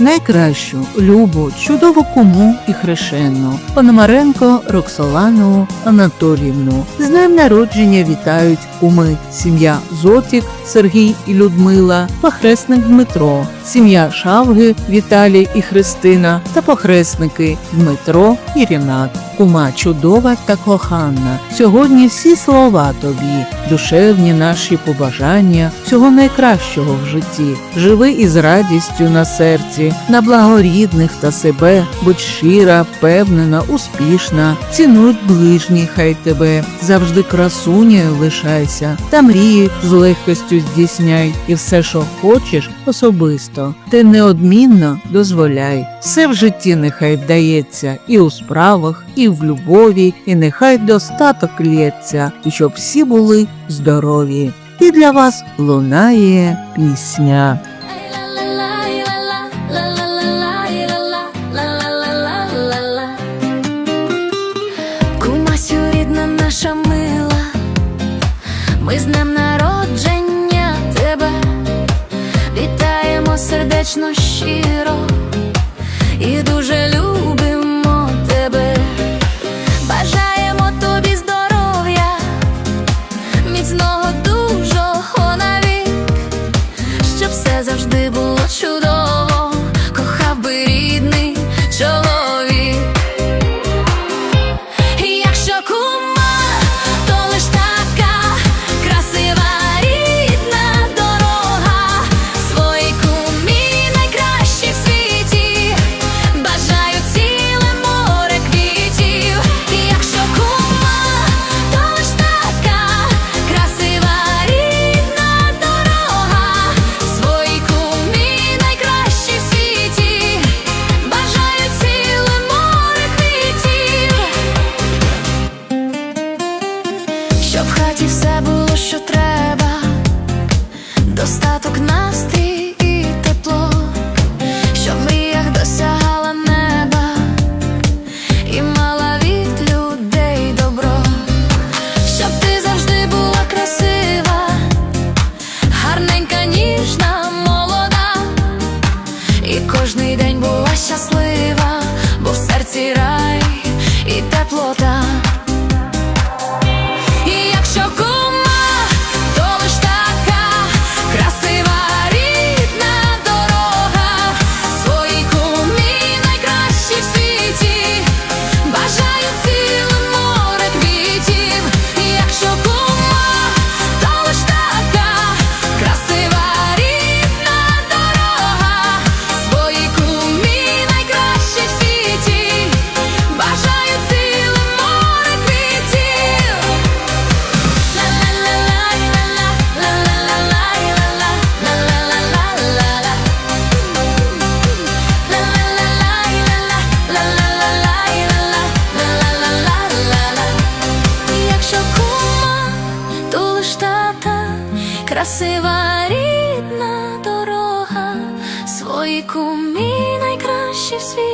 найкращу, любу, чудову куму і хрещену Пономаренко Роксолану Анатоліївну. З днем народження вітають куми, сім'я Зотік, Сергій і Людмила, похресник Дмитро, сім'я Шавги Віталій і Христина та похресники Дмитро і Рінат. Кума чудова та кохана. Сьогодні всі слова тобі, душевні наші побажання, всього найкращого в житті. Живи із радістю на серці, на благорідних та себе, будь щира, впевнена, успішна, цінують ближні, хай тебе, завжди красунею лишайся, та мрії з легкостю здійсняй, і все, що хочеш, особисто, ти неодмінно дозволяй. Все в житті нехай вдається, і у справах, і в любові, і нехай достаток лється, і щоб всі були здорові. І для вас лунає пісня. Кумасю рідна наша мила, ми з днем народження що треба, достаток настрій і тепло, щоб в мріях досягала неба. І мала від людей добро, щоб ти завжди була красива, гарненька, ніжна, молода, і кожний день була щаслива, бо в серці рай і теплота. красива рідна дорога, свої кумі найкращі в світі.